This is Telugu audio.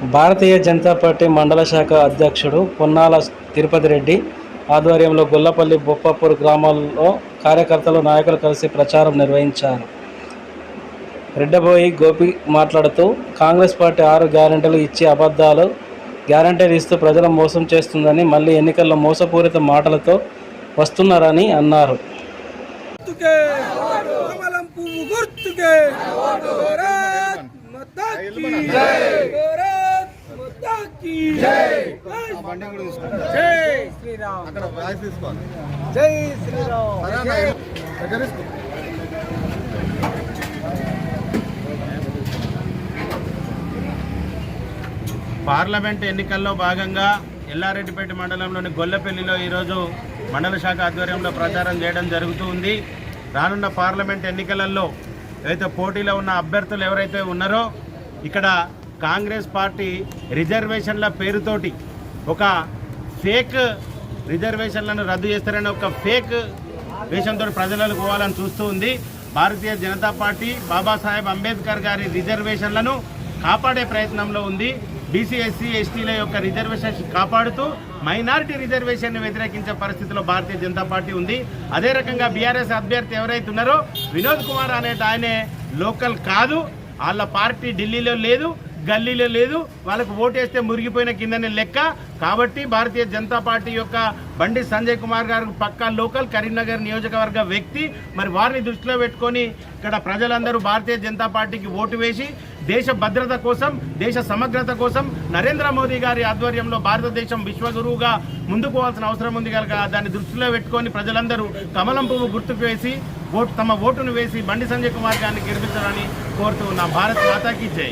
భారతీయ జనతా పార్టీ మండల శాఖ అధ్యక్షుడు పొన్నాల తిరుపతి రెడ్డి ఆధ్వర్యంలో గొల్లపల్లి బొప్పపూర్ గ్రామాల్లో కార్యకర్తలు నాయకులు కలిసి ప్రచారం నిర్వహించారు. రెడ్డబోయి గోపి మాట్లాడుతూ కాంగ్రెస్ పార్టీ ఆరు గ్యారెంటీలు ఇచ్చి అబద్ధాలు గ్యారెంటీలు ఇస్తూ ప్రజలను మోసం చేస్తుందని మళ్ళీ ఎన్నికల్లో మోసపూరిత మాటలతో వస్తున్నారని అన్నారు. గుర్తుకే కమలం పువ్వు గుర్తుకే భారత్ మాతాకి భారత్ మాతాకి జై శ్రీరామ్ అక్కడ వాయిస్ తీసుకోవాలి. జై శ్రీరామ్ దగ్గర తీసుకో. పార్లమెంట్ ఎన్నికల్లో భాగంగా ఎల్లారెడ్డిపేట మండలంలోని గొల్లపల్లిలో ఈరోజు మండల శాఖ ఆధ్వర్యంలో ప్రచారం చేయడం జరుగుతూ ఉంది రానున్న పార్లమెంట్ ఎన్నికలలో ఏదైతే పోటీలో ఉన్న అభ్యర్థులు ఎవరైతే ఉన్నారో ఇక్కడ కాంగ్రెస్ పార్టీ రిజర్వేషన్ల పేరుతోటి ఒక ఫేక్ రిజర్వేషన్లను రద్దు చేస్తారని ఒక ఫేక్ వేషంతో ప్రజలకు పోవాలని చూస్తూ ఉంది. భారతీయ జనతా పార్టీ బాబాసాహెబ్ అంబేద్కర్ గారి రిజర్వేషన్లను కాపాడే ప్రయత్నంలో ఉంది. బీసీ ఎస్సీ ఎస్టీల యొక్క రిజర్వేషన్ కాపాడుతూ మైనారిటీ రిజర్వేషన్ వ్యతిరేకించే పరిస్థితిలో భారతీయ జనతా పార్టీ ఉంది. అదే రకంగా బీఆర్ఎస్ అభ్యర్థి ఎవరైతే ఉన్నారో వినోద్ కుమార్ అనే ఆయనే లోకల్ కాదు. వాళ్ళ పార్టీ ఢిల్లీలో లేదు. గల్లీలో లేదు. వాళ్ళకు ఓటేస్తే మురిగిపోయిన కిందనే లెక్క. కాబట్టి భారతీయ జనతా పార్టీ యొక్క బండి సంజయ్ కుమార్ గారు పక్కా లోకల్ కరీంనగర్ నియోజకవర్గ వ్యక్తి. మరి వారిని దృష్టిలో పెట్టుకొని ఇక్కడ ప్రజలందరూ భారతీయ జనతా పార్టీకి ఓటు వేసి దేశ భద్రత కోసం దేశ సమగ్రత కోసం నరేంద్ర మోదీ గారి ఆధ్వర్యంలో భారతదేశం విశ్వగురువుగా ముందుకు పోవాల్సిన అవసరం ఉంది కనుక దాన్ని దృష్టిలో పెట్టుకొని ప్రజలందరూ కమలం పువ్వు గుర్తుకు వేసి ఓటు తమ ఓటును వేసి బండి సంజయ్ కుమార్ గారిని గెలిపించాలని కోరుతూ ఉన్నాం. భారత్ మాతాకి జై.